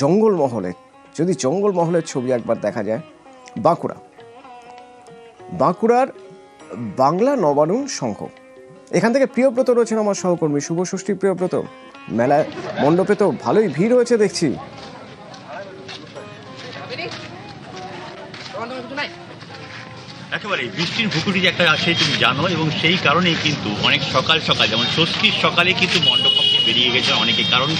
জঙ্গলমহলে। যদি জঙ্গলমহলের ছবি একবার দেখা যায়, বাঁকুড়া। বাঁকুড়ার বাংলা নবানুন সংঘ এখান থেকে প্রিয়ব্রত রয়েছেন আমার সহকর্মী শুভ ষষ্ঠী প্রিয়ব্রত। মেলায় মণ্ডপে তো ভালোই ভিড় হয়েছে দেখছি। একেবারে বৃষ্টির ভুকুটি যে একটা আসে তুমি জানো, এবং সেই কারণেই কিন্তু অনেক সকাল সকাল, যেমন ষষ্ঠীর সকালে কিন্তু মণ্ডপ বেরিয়ে গেছে অনেকে, কারণ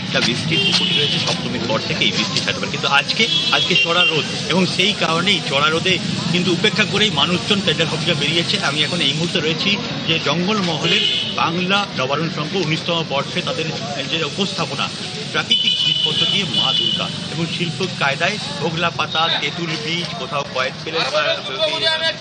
একটা বৃষ্টির ভুকুটি রয়েছে সপ্তমীর পর থেকে এই বৃষ্টি থাকবে। কিন্তু আজকে আজকে চড়া রোদ, এবং সেই কারণেই চড়া রোদে কিন্তু উপেক্ষা করেই মানুষজন প্যান্ডেল হপিকা বেরিয়েছে। আমি এখন এই মুহূর্তে রয়েছি যে জঙ্গলমহলের বাংলা নবারণ সংঘ উনিশতম বর্ষে তাদের যে উপস্থাপনা, প্রাকৃতিক জিনিসপত্র দিয়ে মা দুর্গা এবং শিল্প কায়দায় ভোগলা পাতা, তেঁতুল বীজ, কোথাও কয়েক তেলের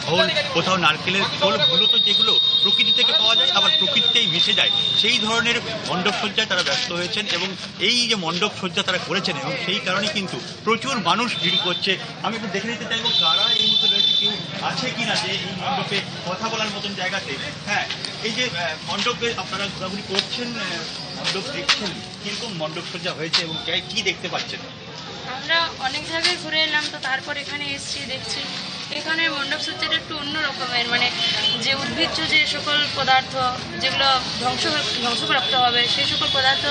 খোল কোথাও নারকেলের খোল, মূলত যেগুলো প্রকৃতি থেকে পাওয়া যায়, আবার প্রকৃতিতেই মিশে যায়, সেই ধরনের মণ্ডপ সজ্জায় তারা ব্যস্ত হয়েছেন এবং এই যে মণ্ডপ সজ্জা তারা করেছেন এবং সেই কারণে কিন্তু প্রচুর মানুষ ভিড় করছে। আমি একটু দেখে নিতে চাইব কারা এই আছে এই মণ্ডপে কথা বলার মতন জায়গাতে। হ্যাঁ এই যে মণ্ডপে আপনারা ঘোরাঘুরি করছেন মণ্ডপ দেখছেন কীরকম মণ্ডপ সজ্জা হয়েছে এবং কে- কি দেখতে পাচ্ছেন? আমরা অনেক জায়গায় ঘুরে এলাম তো তারপর এখানে এসেছি দেখছি। এখানে মণ্ডপ সজ্জাটা একটু অন্য রকমের মানে যে উদ্ভিজ্জ যে সকল পদার্থ যেগুলো ধ্বংস ধ্বংসপ্রাপ্ত হবে সেই সকল পদার্থ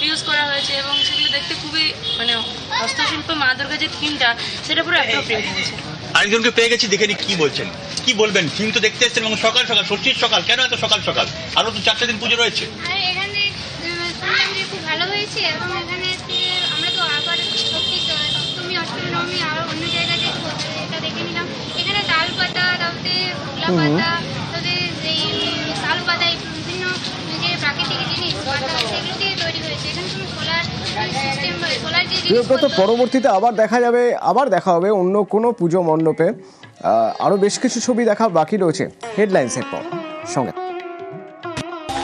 ইউজ করা হয়েছে এবং সেগুলো দেখতে খুবই মানে হস্তশিল্প মা দুর্গা যে থিমটা সেটা পুরো অ্যাপ্রোপ্রিয়েট হয়েছে। আরেকজনকে পেয়ে গেছি দেখে নি কি বলছেন। কি বলবেন? ফিল্ম তো দেখতে এসেছেন এবং সকাল সকাল ষষ্ঠীর সকাল। কেন এত সকাল সকাল? আরও তো চারটে দিন পুজো রয়েছে। আর এখানে উম, শুনলাম যে খুব ভালো হয়েছে এবং এখানে আমরা তো আবার সত্যি তো সপ্তমী অষ্টমী নবমী আরও অন্য জায়গায় এটা দেখে নিলাম। এখানে তাল পাতা তারপরে ভোলা পাতা তারপরে এই উম, শাল পাতা এই বিভিন্ন যে প্রাকৃতিক জিনিস পাতা সেগুলো দিয়ে তৈরি হয়েছে এখানে প্রিয়ব্রত পরবর্তীতে আবার দেখা যাবে, আবার দেখা হবে অন্য কোনো পুজো মণ্ডপে। আরও বেশ কিছু ছবি দেখা বাকি রয়েছে হেডলাইন্সের পর। সঙ্গে